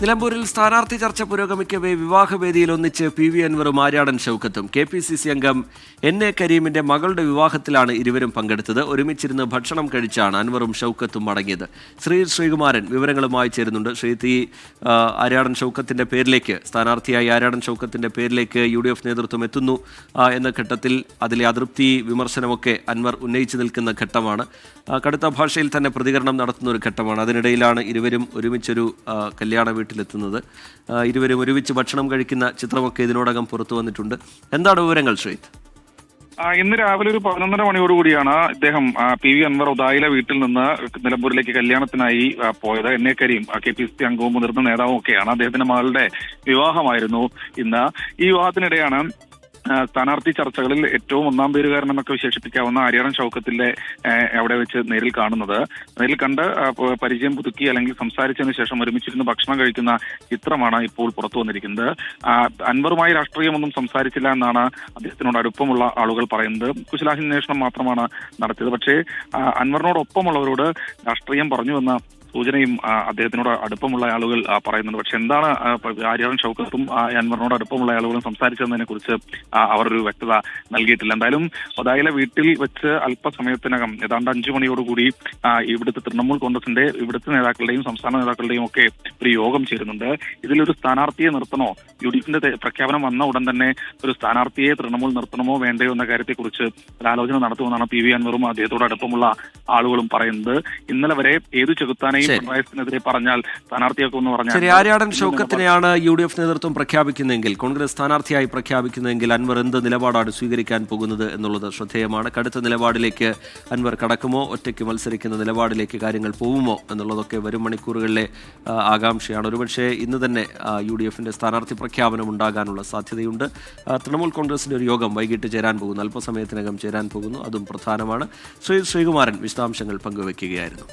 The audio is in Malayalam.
നിലമ്പൂരിൽ സ്ഥാനാർത്ഥി ചർച്ച പുരോഗമിക്കവേ വിവാഹവേദിയിൽ ഒന്നിച്ച് പി വി അൻവറും ആര്യാടൻ ഷൗക്കത്തും. കെ പി സി സി അംഗം എൻ എ കരീമിന്റെ മകളുടെ വിവാഹത്തിലാണ് ഇരുവരും പങ്കെടുത്തത്. ഒരുമിച്ചിരുന്ന് ഭക്ഷണം കഴിച്ചാണ് അൻവറും ഷൗക്കത്തും മടങ്ങിയത്. ശ്രീ ശ്രീകുമാരൻ വിവരങ്ങളുമായി ചേരുന്നുണ്ട്. ശ്രീ തി ആര്യാടൻ ഷൗക്കത്തിന്റെ പേരിലേക്ക് സ്ഥാനാർത്ഥിയായി ആര്യാടൻ ഷൗക്കത്തിന്റെ പേരിലേക്ക് യു ഡി എഫ് നേതൃത്വം എത്തുന്നു. എന്ന ഘട്ടത്തിൽ അതിലെ അതൃപ്തി വിമർശനമൊക്കെ അൻവർ ഉന്നയിച്ചു നിൽക്കുന്ന ഘട്ടമാണ്. കടുത്ത ഭാഷയിൽ തന്നെ പ്രതികരണം നടത്തുന്ന ഒരു ഘട്ടമാണ്. അതിനിടയിലാണ് ഇരുവരും ഒരുമിച്ചൊരു കല്യാണ വീട്ടിലെത്തുന്നത്. ഇരുവരും ഒരുമിച്ച് ഭക്ഷണം കഴിക്കുന്ന ചിത്രമൊക്കെ ഇതിനോടകം പുറത്തു വന്നിട്ടുണ്ട്. എന്താണ് വിവരങ്ങൾ ശ്രീത് ഇന്ന് രാവിലെ ഒരു പതിനൊന്നര മണിയോടുകൂടിയാണ് ഇദ്ദേഹം പി വി അൻവർ ഉദായിലെ വീട്ടിൽ നിന്ന് നിലമ്പൂരിലേക്ക് കല്യാണത്തിനായി പോയത്. N. A. Kareem K. P. C അംഗവും മുതിർന്ന നേതാവും ഒക്കെയാണ് അദ്ദേഹത്തിന്റെ മകളുടെ വിവാഹമായിരുന്നു ഇന്ന്. ഈ വിവാഹത്തിനിടെയാണ് സ്ഥാനാർത്ഥി ചർച്ചകളിൽ ഏറ്റവും ഒന്നാം പേര് കാരണം എന്നൊക്കെ വിശേഷിപ്പിക്കാവുന്ന ആര്യാടൻ ഷൗക്കത്തിന്റെ അവിടെ വെച്ച് നേരിൽ കാണുന്നത്. നേരിൽ കണ്ട് പരിചയം പുതുക്കി അല്ലെങ്കിൽ സംസാരിച്ചതിന് ശേഷം ഒരുമിച്ചിരുന്ന് ഭക്ഷണം കഴിക്കുന്ന ചിത്രമാണ് ഇപ്പോൾ പുറത്തു വന്നിരിക്കുന്നത്. അൻവറുമായി രാഷ്ട്രീയമൊന്നും സംസാരിച്ചില്ല എന്നാണ് അദ്ദേഹത്തിനോട് അടുപ്പമുള്ള ആളുകൾ പറയുന്നത്. കുശലാന്വേഷണം മാത്രമാണ് നടത്തിയത്. പക്ഷേ അൻവറിനോടൊപ്പമുള്ളവരോട് രാഷ്ട്രീയം പറഞ്ഞുവെന്ന സൂചനയും അദ്ദേഹത്തിനോട് അടുപ്പമുള്ള ആളുകൾ പറയുന്നുണ്ട്. പക്ഷെ എന്താണ് ആര്യാടൻ ഷൗക്കത്തും അൻവറിനോട് അടുപ്പമുള്ള ആളുകളും സംസാരിച്ചതിനെ കുറിച്ച് അവർ ഒരു വ്യക്തത നൽകിയിട്ടില്ല. എന്തായാലും ഒതായിലെ വീട്ടിൽ വെച്ച് അല്പസമയത്തിനകം ഏതാണ്ട് അഞ്ചു മണിയോടുകൂടി ഇവിടുത്തെ തൃണമൂൽ കോൺഗ്രസിന്റെ ഇവിടുത്തെ നേതാക്കളുടെയും സംസ്ഥാന നേതാക്കളുടെയും ഒക്കെ ഒരു യോഗം ചേരുന്നുണ്ട്. ഇതിലൊരു സ്ഥാനാർത്ഥിയെ നിർത്തണോ? യു ഡി എഫിന്റെ പ്രഖ്യാപനം വന്ന ഉടൻ തന്നെ ഒരു സ്ഥാനാർത്ഥിയെ തൃണമൂൽ നിർത്തണമോ വേണ്ടയോ എന്ന കാര്യത്തെക്കുറിച്ച് ആലോചന നടത്തുമെന്നാണ് പി വി അൻവറും അദ്ദേഹത്തോട് അടുപ്പമുള്ള ആളുകളും പറയുന്നത്. ഇന്നലെ വരെ ഏതു ചെകുത്താനെയും പിണറായിസിനെതിരെ പിണറായി വിജയനെതിരെ പറഞ്ഞാൽ സ്ഥാനാർത്ഥിയാക്കുമെന്ന് പറഞ്ഞാൽ ശരി ആര്യാടൻ ഷൗക്കത്തിനെയാണ് യു ഡി എഫ് നേതൃത്വം പ്രഖ്യാപിക്കുന്നതെങ്കിൽ കോൺഗ്രസ് സ്ഥാനാർത്ഥിയായി പ്രഖ്യാപിക്കുന്നതെങ്കിൽ അൻവർ എന്ത് നിലപാടാണ് സ്വീകരിക്കാൻ പോകുന്നത് എന്നുള്ളത് ശ്രദ്ധേയമാണ്. കടുത്ത നിലപാടിലേക്ക് അൻവർ കടക്കുമോ? ഒറ്റയ്ക്ക് മത്സരിക്കുന്ന നിലപാടിലേക്ക് കാര്യങ്ങൾ പോകുമോ എന്നുള്ളതൊക്കെ വരും മണിക്കൂറുകളിലെ ആകാംക്ഷയാണ്. ഒരുപക്ഷെ ഇന്ന് തന്നെ യു ഡി എഫിന്റെ സ്ഥാനാർത്ഥി പ്രഖ്യാപനം ഉണ്ടാകാനുള്ള സാധ്യതയുണ്ട്. തൃണമൂൽ കോൺഗ്രസിന്റെ ഒരു യോഗം വൈകിട്ട് ചേരാൻ പോകുന്നു. അല്പസമയത്തിനകം ചേരാൻ പോകുന്നു. അതും പ്രധാനമാണ്. ശ്രീ ശ്രീകുമാരൻ വിശദാംശങ്ങൾ പങ്കുവയ്ക്കുകയായിരുന്നു